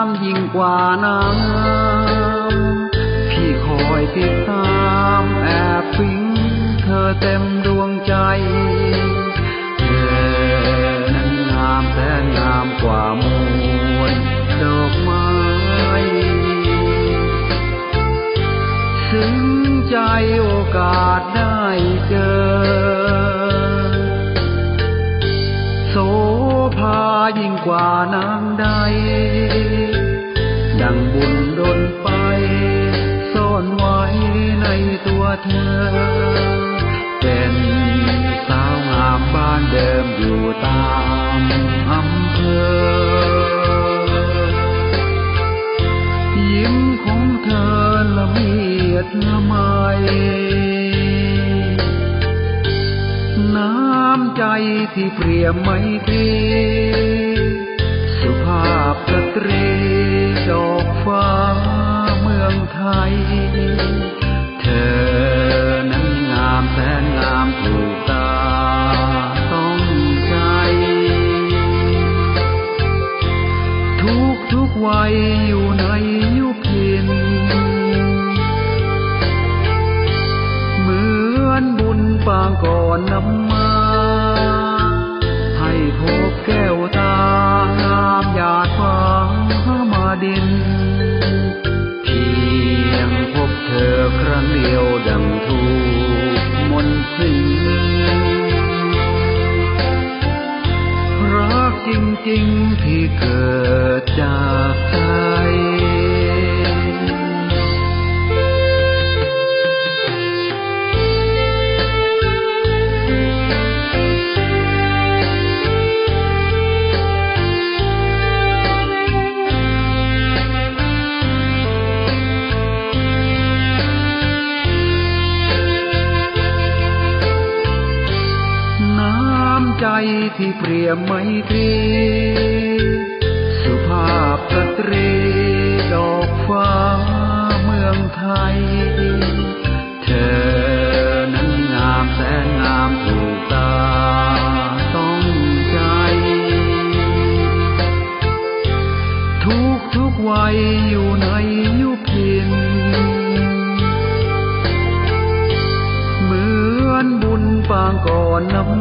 ามยิ่งกว่านางงามพี่คอยติดตามแอบฟิงเธอเต็มดวงใจเธอนั้นงามแสนงามกว่ามวลดอกไม้ซึ้งใจโอกาสได้เจอ โสภายิ่งกว่านางใด ดังบุญดนไป ซ่อนไว้ในตัวเธอ เป็นสาวงามบ้านเดิมอยู่ตามอำเภอ ยิ้มของเธอละเมียดละไมน้ำใจที่เปรียมไม่ตรีสุภาพสตรี ทยเธอนั้นงามแสนงามถูกตาต้องใจ ทุกทุกวัยอยู่ในยุพิน เหมือนบุญปางก่อนน้ำมา รักจริ ใจที่เปรียมไม่ตรี สุภาพสตรี ดอกฟ้าเมืองไทย เธอนั้นงามแสนงามถูกตาต้องใจ ทุกทุกวัยอยู่ในยุพินเหมือนบุญปางก่อนน้ำ